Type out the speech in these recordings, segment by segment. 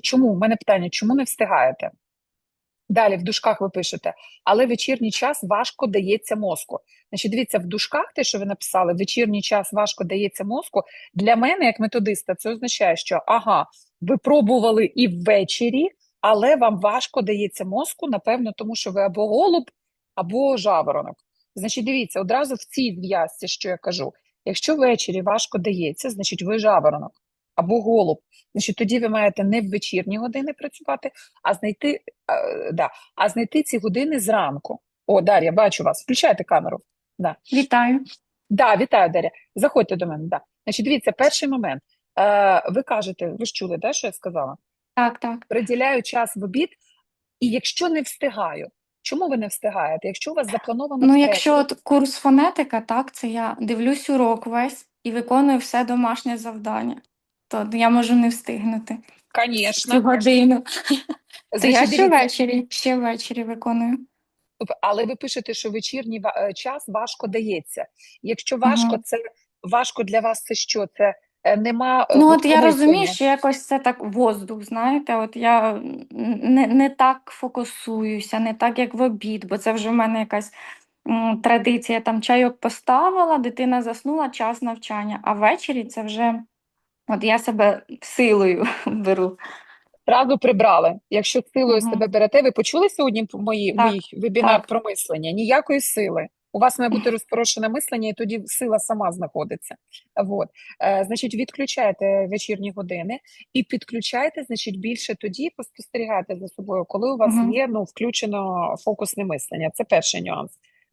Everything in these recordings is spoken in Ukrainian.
чому? У мене питання, чому не встигаєте? Далі в дужках ви пишете, але вечірній час важко дається мозку. Значить, дивіться, в дужках те, що ви написали, вечірній час важко дається мозку. Для мене, як методиста, це означає, що ага, ви пробували і ввечері, але вам важко дається мозку, напевно, тому що ви або голуб, або жаворонок. Значить, дивіться, одразу в цій зв'язці, що я кажу, якщо ввечері важко дається, значить ви жаворонок або голуб. Значить, тоді ви маєте не в вечірні години працювати, а знайти, е, да, а знайти ці години зранку. О, Дар'я, бачу вас. Включайте камеру. Да. Вітаю. Да, вітаю, Дар'я. Заходьте до мене. Да. Значить, дивіться, перший момент. Е, ви кажете, ви ж чули, да, що я сказала? Так, так. Приділяю час в обід, і якщо не встигаю, чому ви не встигаєте? Якщо у вас заплановано Ну, якщо от курс фонетика, так, це я дивлюсь урок весь і виконую все домашнє завдання, то я можу не встигнути звісно, годину. То я ще ввечері, ще ввечері виконую. але ви пишете, що вечірній е, час важко дається. Якщо важко, Мгм. це важко для вас це що? Це е, нема е, Ну, от я розумію, що якось це так воздух, знаєте, от я не, не так фокусуюся, не так, як в обід, бо це вже в мене якась традиція. Там чайок поставила, дитина заснула, час навчання, а ввечері це вже от я себе силою беру. Зразу прибрали. Якщо силою Мгм. себе берете, ви почули сьогодні мої, Так, мій вебінар так. про мислення? Ніякої сили. У вас має бути розпорошене мислення, і тоді сила сама знаходиться. Вот. Е, значить, відключайте вечірні години і підключайте, значить, більше тоді поспостерігайте за собою, коли у вас Мгм. є ну, включено фокусне мислення. Це перший нюанс.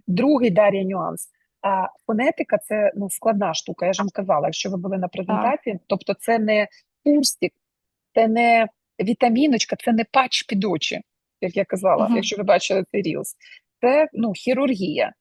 Другий Дар'я нюанс. А фонетика це ну, складна штука. Я ж вам казала, якщо ви були на презентації, тобто це не курсик, це не вітаміночка, це не патч під очі, як я казала, Мгм. якщо ви бачили цей рілс. Це ну, хірургія.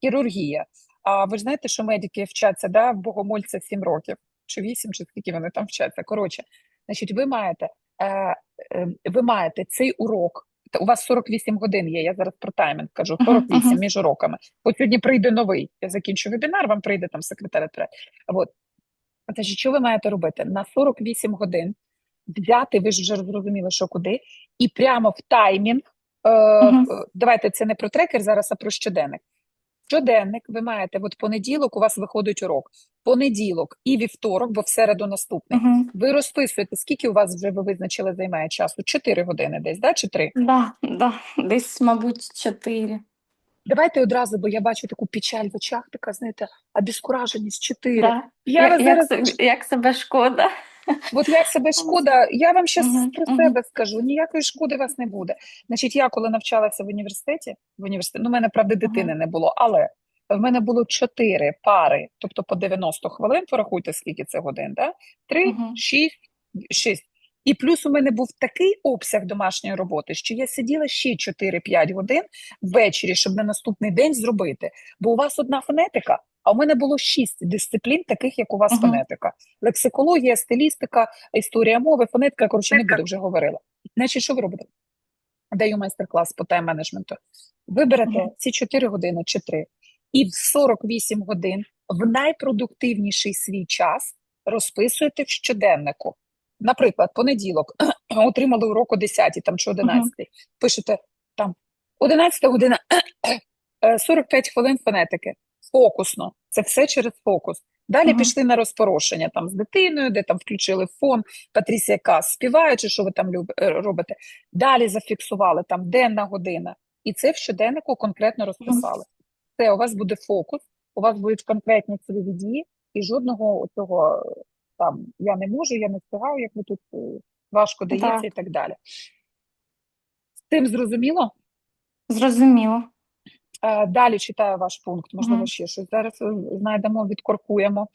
Хірургія. А ви ж знаєте, що медики вчаться да, в богомольця 7 років, чи 8, чи скільки вони там вчаться. Коротше, значить, ви маєте, е, е, ви маєте цей урок. У вас 48 годин є, я зараз про таймінг кажу, 48 uh -huh. між уроками. От сьогодні прийде новий. Я закінчу вебінар, вам прийде там секретар. От. Значить, що ви маєте робити? На 48 годин взяти, ви ж вже зрозуміли, що куди, і прямо в таймінг. Е, uh -huh. Давайте це не про трекер зараз, а про щоденник. Щоденник ви маєте, от понеділок у вас виходить урок, понеділок і вівторок, бо в середу наступний. Мгм. Ви розписуєте, скільки у вас вже ви визначили займає часу? Чотири години десь, да? чи три? Да, да, десь, мабуть, чотири. Давайте одразу, бо я бачу таку печаль в очах, така, знаєте, обіскураженість чотири. Да. Я Я- вас як, як себе шкода. От як себе шкода, я вам Мгм, про себе скажу, ніякої шкоди вас не буде. Значить, я коли навчалася в університеті, в університеті, ну, в мене, правда, дитини не було, але в мене було чотири пари, тобто по 90 хвилин, порахуйте, скільки це годин, да? Три, шість, шість. І плюс у мене був такий обсяг домашньої роботи, що я сиділа ще 4-5 годин ввечері, щоб на наступний день зробити. Бо у вас одна фонетика, а у мене було шість дисциплін, таких як у вас Мгм. фонетика. Лексикологія, стилістика, історія мови, фонетика, коротше, не буду вже говорила. Значить, що ви робите? Даю майстер-клас по тайм-менеджменту. Ви берете Мгм. ці 4 години чи 3, і в 48 годин в найпродуктивніший свій час розписуєте в щоденнику. Наприклад, понеділок отримали урок о 10 там, чи 11. Пишете там 11 година е, 45 хвилин фонетики. Фокусно. Це все через фокус. Далі Мгм. пішли на розпорошення там з дитиною, де там включили фон, Патрісія Кас співає, чи що ви там люб- е, робите. Далі зафіксували там денна година. І це в щоденнику конкретно розписали. Це у вас буде фокус, у вас будуть конкретні цільові дії, і жодного цього там я не можу, я не встигаю, як ви тут е, важко дається Так. і так далі. З цим зрозуміло? Зрозуміло. Е, Далі читаю ваш пункт, можливо, ще щось зараз е, знайдемо, відкоркуємо.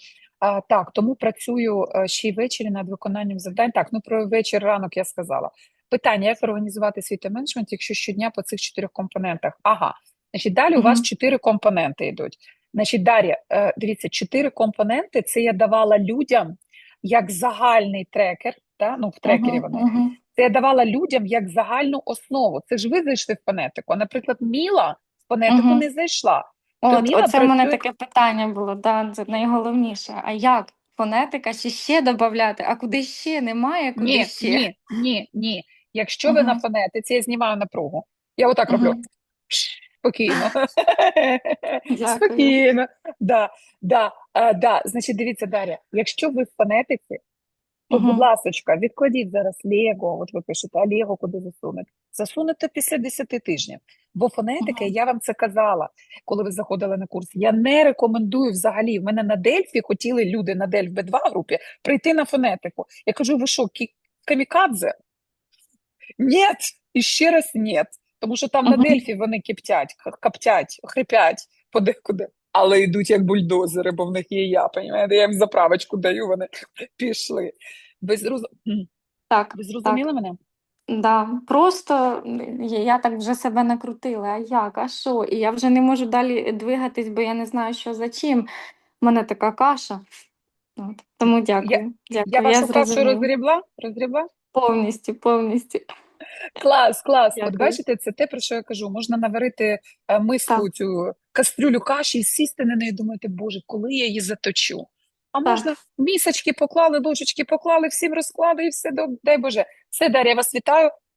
Е, Так, тому працюю ще й ввечері над виконанням завдань. Так, ну про вечір ранок я сказала. Питання, як організувати свій тайм-менеджмент, якщо щодня по цих чотирьох компонентах? Ага, значить, далі у вас чотири компоненти йдуть. Значить, Дар'я, дивіться, чотири компоненти це я давала людям як загальний трекер, та? ну в трекері вони. Це я давала людям як загальну основу. Це ж ви зайшли в фонетику. Наприклад, Міла фонетику Мгм. не зайшла. От, оце в мене таке питання було, да, це найголовніше. А як? фонетика, чи ще додати, а куди ще немає, куди Ні, ще. ні, ні, ні. Якщо ви на фонетиці, я знімаю напругу. Я отак роблю. Мгм. Спокійно. Спокійно. Да, да, а, да. Значить, дивіться, Дар'я, якщо ви в фонетиці, то, будь Мгм. ласочка, відкладіть зараз Лего, от ви пишете, а Лего куди засунути? Засунете після 10 тижнів. Бо фонетики, Мгм. я вам це казала, коли ви заходили на курс, я не рекомендую взагалі. В мене на Дельфі хотіли люди на Дельф Б2 групі прийти на фонетику. Я кажу, ви що, кі- камікадзе? Ні, і ще раз ні. Тому що там на Дельфі вони киптять, каптять, хрипять подекуди. Але йдуть як бульдозери, бо в них є я, понімаєте? Я їм заправочку даю, вони пішли. Ви. Так, ви зрозуміли мене? Да. Просто я, я так вже себе накрутила. А як? А що? І я вже не можу далі двигатись, бо я не знаю, що за чим. У мене така каша. От. Тому дякую. Я Дякую. вашу кашу розгрібла? Розгрібла? Повністю, повністю. Клас, клас. От бачите, це те, про що я кажу. Можна наварити е, миску Так. цю кастрюлю каші і сісти на неї, і думати, боже, коли я її заточу. А можна місочки поклали, ложечки поклали, всім розклади і все, до дай Боже. Все, Дар'я, я вас вітаю.